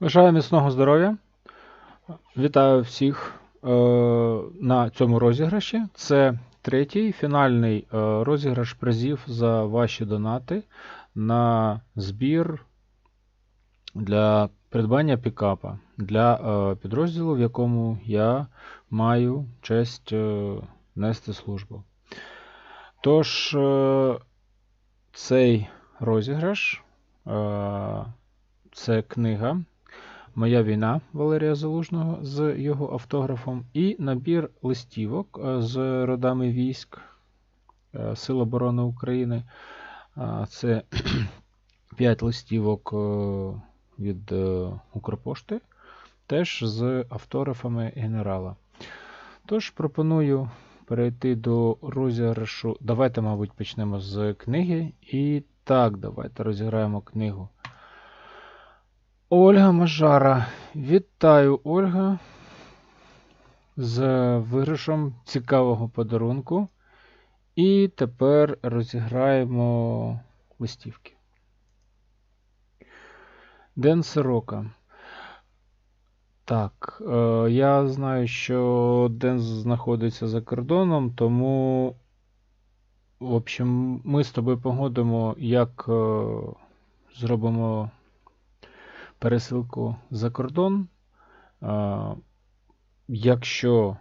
Бажаю міцного здоров'я. Вітаю всіх е, на цьому розіграші. Це третій фінальний е, розіграш призів за ваші донати на збір для придбання пікапа для е, підрозділу, в якому я маю честь е, нести службу. Тож, е, цей розіграш е, це книга Моя війна Валерія Залужного з його автографом і набір листівок е, з родами військ е, Сил оборони України. Це 5 листівок е, від Укрпошти, теж з автографами генерала. Тож пропоную перейти до розіграшу. Давайте, мабуть, почнемо з книги. І так, давайте розіграємо книгу. Ольга Мажара. Вітаю, Ольга. З виграшем цікавого подарунку. І тепер розіграємо листівки. Ден Сорока. Так, е, я знаю, що Ден знаходиться за кордоном, тому, в общем, ми з тобою погодимо, як е, зробимо пересилку за кордон. Якщо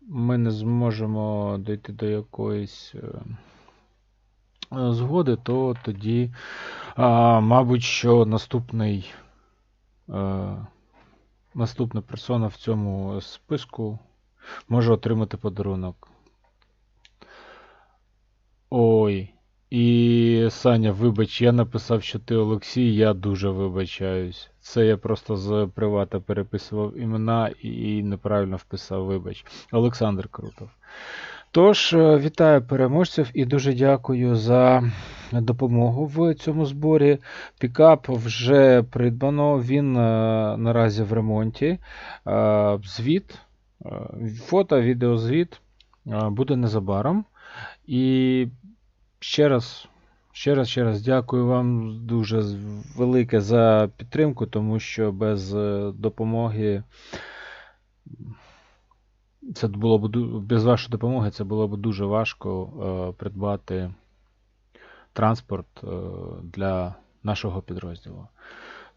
ми не зможемо дійти до якоїсь е, е, згоди, то тоді, мабуть, що наступний, е, наступна персона в цьому списку може отримати подарунок. Ой. І Саня, вибач, я написав, що ти Олексій, я дуже вибачаюсь. Це я просто з привата переписував імена і неправильно вписав, вибач. Олександр Крутов. Тож, е, вітаю переможців і дуже дякую за допомогу в цьому зборі. Пікап вже придбано, він е, наразі в ремонті. Е, Звіт, фото, відеозвіт буде незабаром. І ще раз, ще раз, ще раз дякую вам дуже велике за підтримку, тому що без е, допомоги. Це було б без вашої допомоги це було б дуже важко е, придбати транспорт е, для нашого підрозділу.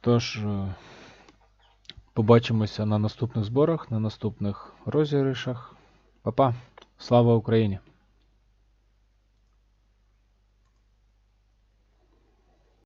Тож, е, побачимося на наступних зборах, на наступних розіграшах. Па-па! Слава Україні!